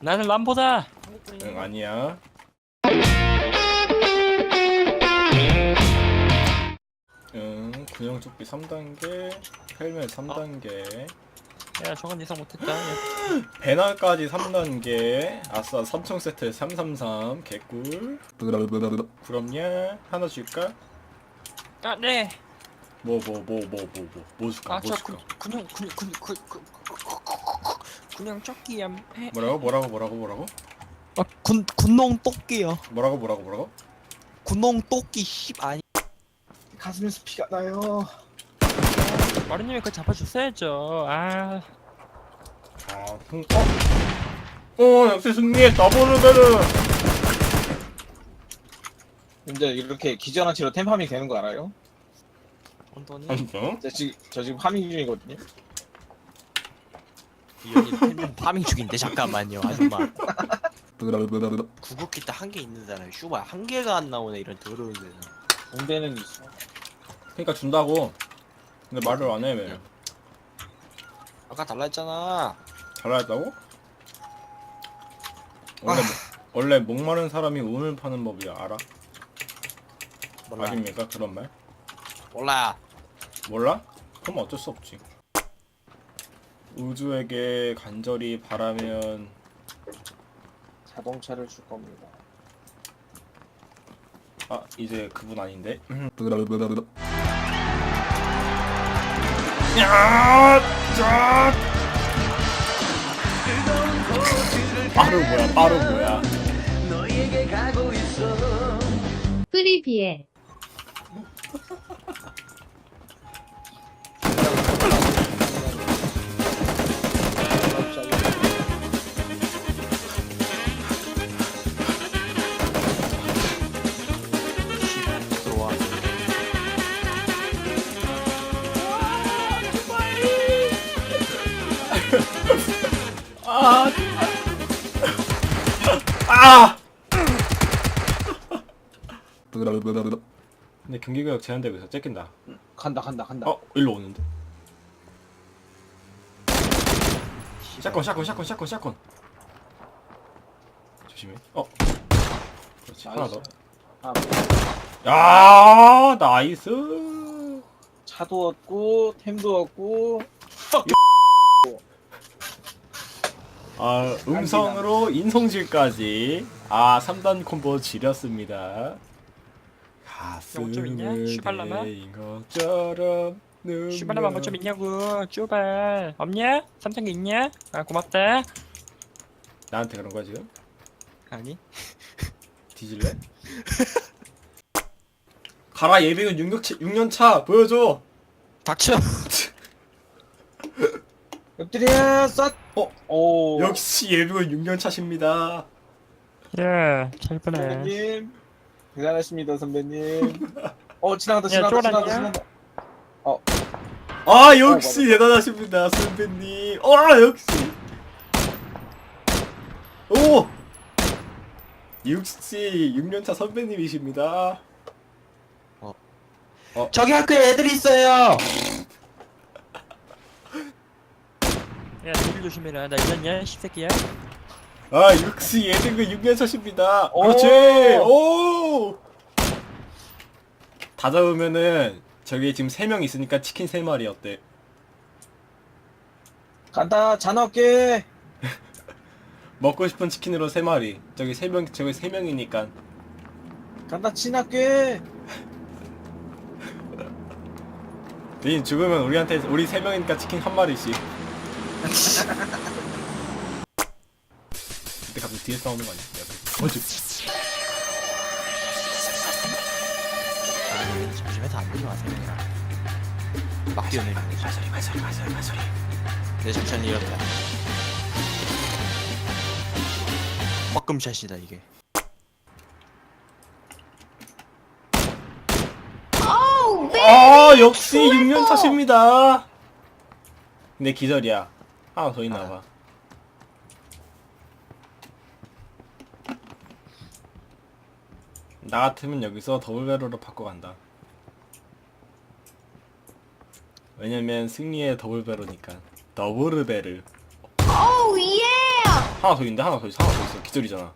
나는 람보다. 응 아니야 응 군용 조끼 3단계 헬멧 3단계 야, 저건 예상 못했다. 야. 배낭까지 3단계 아싸 3총 세트 333 개꿀 부럽냐? 하나 줄까? 아, 네. 뭐 뭐 뭐 뭐 뭐뭐뭐 줄까? 아, 뭐 저 줄까? 군, 군용, 군용, 군용, 군, 군, 군용 조끼 얌패. 뭐라고 뭐라고 뭐라고 뭐라고? 아, 군 군농 토끼요. 뭐라고 뭐라고 뭐라고? 군농 토끼 씹 아니. 가슴에서 피가 나요. 마루님이 그거 잡아줬어야죠. 아, 아, 흥, 어? 어, 역시 승리했다, 보르베르! 이제 이렇게 기절한 채로 템파밍 되는 거 알아요? 언더니. 저 지금 저 지금 파밍 중이거든요. 이 형님 팬 파밍 중인데 잠깐만요 아줌마. 구급기 때한 개 있는잖아요. 슈발 한 개가 안 나오네 이런 더러운 데는. 공대는 있어. 그니까 준다고. 근데 말을 안 해, 왜? 아까 달라 했잖아. 잘하였다고? 원래, 원래 목마른 사람이 운을 파는 법이야, 알아? 몰라. 아닙니까? 그런 말? 몰라. 몰라? 그럼 어쩔 수 없지. 우주에게 간절히 바라면 자동차를 줄 겁니다. 아 이제 그분 아닌데 야, 짜. 빠루 뭐야 빠루 뭐야 프리비에 아! 근데 경기구역 제한되고 째낀다 간다 간다 간다. 어? 일로 오는데? 샷건 샷건 샷건 샷건 샷건 조심해 어 그렇지 하나 더 아, 야 나이스 차도 얻고 템도 얻고 아 음성으로 인성질까지 아 3단 콤보 지렸습니다 있냐? 슈발라마? 내인 것처럼 슈발라만 뭐좀 있냐고. 쭈발. 없냐? 삼성기 있냐? 아, 고맙다. 나한테 그런 거야 지금? 아니? 뒤질래? 가라 예비군 6년, 6년 차 보여줘 닥쳐. 엎드려 쏴. 어? 오. 역시 예비군 6년 차십니다 예, 잘 보네. 선배님 대단하십니다 선배님. 어 지나간다 야, 지나간다 지나간다 쫄았냐? 지나간다. 아 역시 맞아. 대단하십니다 선배님 아 역시 오 역시 6년 차 선배님이십니다 저기 학교에 애들이 있어요. 야, 뒤를 조심해라. 나 이랬냐? 십새끼야. 아 예비군 6년차십니다 오! 그렇지 오! 다 잡으면은 저기 지금 3명 있으니까 치킨 3마리 어때? 간다 잔 어깨. 먹고 싶은 치킨으로 3마리 저기 3명 저기 3명이니까 간다 친학깨. 니 죽으면 우리한테 우리 3명이니까 치킨 한 마리씩 그때 갑자기 뒤에 싸우는 거 아니야? 어지 아, 조심해서 안 들어가세요. 그냥. 막 뛰어내리는 거지. 말소리 말소리 말소리 말소리 내 작전이 이렇다. 뻐끔샷이다 이게. 아 역시 6년 차십니다. 근데 기절이야. 하나 더 있나 봐. 나 같으면 여기서 더블배로로 바꿔간다. 왜냐면 승리의 더블배로니까. 더블베르. 오 예! 하나 더 있는데 하나 더 있어 하나 더 있어 기절이잖아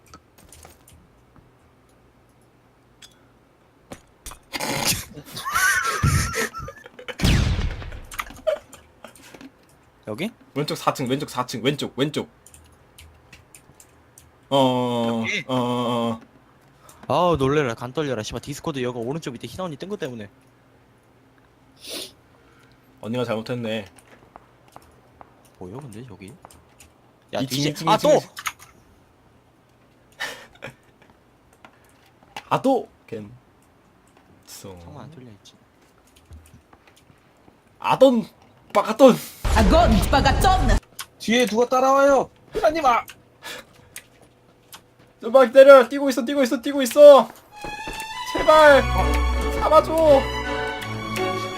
여기? 왼쪽 4층 왼쪽 4층 왼쪽 왼쪽. 어어어어 여기? 어, 어, 어. 아우 놀래라. 간 떨려라. 씨발 디스코드 여기 오른쪽 밑에 흰 언니 뜬 거 때문에. 언니가 잘못했네. 뭐요 근데 저기? 야 이층, DJ 이층, 아또! 이층. 아또! 겐. 송. 창문 안 뚫려 있지. 아돈! 빠가돈 Agora! 뒤에 누가 따라와요? 하나님 아! 좀만 때려! 뛰고 있어 뛰고 있어 뛰고 있어! 제발! 잡아줘!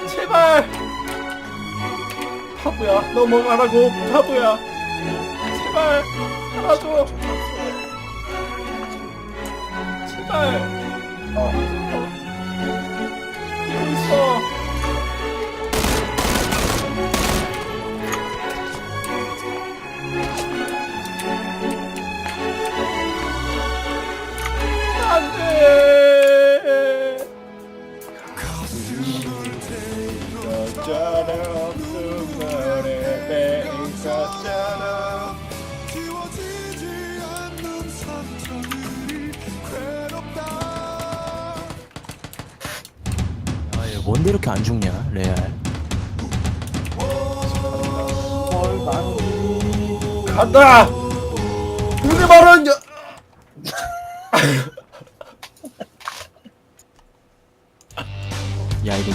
제발! 바보야 넘어가라고? 바보야! 제발! 잡아줘! 제발! 어, 안돼. 여자는 없음 아얘 뭔데 이렇게 안 죽냐 레알? 간다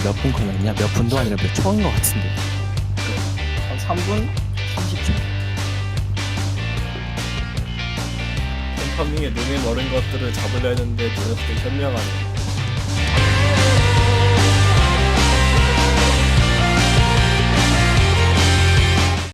몇 분 걸렸냐? 몇 분도 아니라 몇 초인 거 같은데. 한 3분? 30초. 템퍼밍의 눈에 멀은 것들을 잡으려 했는데 녀석들 현명하네